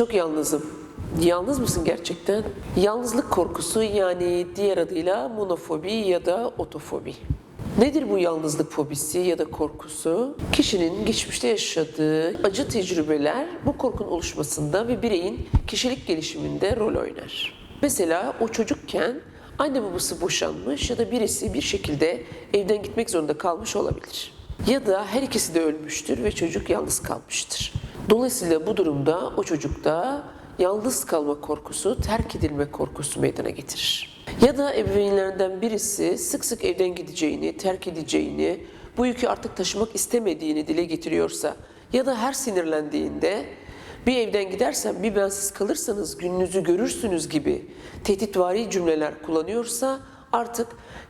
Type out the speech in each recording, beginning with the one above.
Çok yalnızım. Yalnız mısın gerçekten? Yalnızlık korkusu yani diğer adıyla monofobi ya da otofobi. Nedir bu yalnızlık fobisi ya da korkusu? Kişinin geçmişte yaşadığı acı tecrübeler bu korkunun oluşmasında ve bireyin kişilik gelişiminde rol oynar. Mesela o çocukken anne babası boşanmış ya da birisi bir şekilde evden gitmek zorunda kalmış olabilir. Ya da her ikisi de ölmüştür ve çocuk yalnız kalmıştır. Dolayısıyla bu durumda o çocukta yalnız kalma korkusu, terk edilme korkusu meydana getirir. Ya da ebeveynlerinden birisi sık sık evden gideceğini, terk edeceğini, bu yükü artık taşımak istemediğini dile getiriyorsa ya da her sinirlendiğinde bir evden gidersen bir bensiz kalırsanız gününüzü görürsünüz gibi tehditvari cümleler kullanıyorsa artık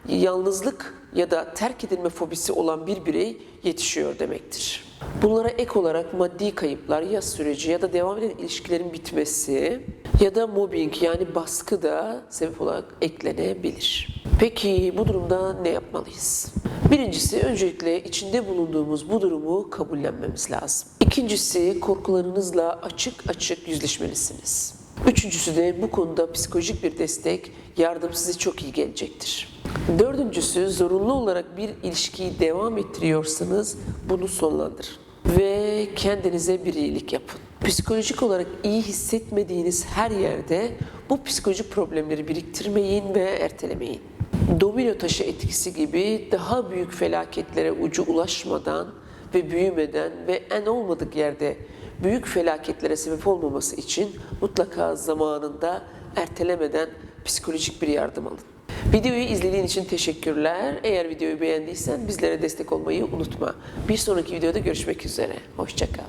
yalnızlık ya da terk edilme fobisi olan bir birey yetişiyor demektir. Bunlara ek olarak maddi kayıplar, yaz süreci ya da devam eden ilişkilerin bitmesi ya da mobbing yani baskı da sebep olarak eklenebilir. Peki bu durumda ne yapmalıyız? Birincisi öncelikle içinde bulunduğumuz bu durumu kabullenmemiz lazım. İkincisi korkularınızla açık açık yüzleşmelisiniz. Üçüncüsü de bu konuda psikolojik bir destek, yardım size çok iyi gelecektir. Dördüncüsü zorunlu olarak bir ilişkiyi devam ettiriyorsanız bunu sonlandırın. Ve kendinize bir iyilik yapın. Psikolojik olarak iyi hissetmediğiniz her yerde bu psikolojik problemleri biriktirmeyin ve ertelemeyin. Domino taşı etkisi gibi daha büyük felaketlere ucu ulaşmadan ve büyümeden ve en olmadık yerde büyük felaketlere sebep olmaması için mutlaka zamanında ertelemeden psikolojik bir yardım alın. Videoyu izlediğin için teşekkürler. Eğer videoyu beğendiysen bizlere destek olmayı unutma. Bir sonraki videoda görüşmek üzere. Hoşçakal.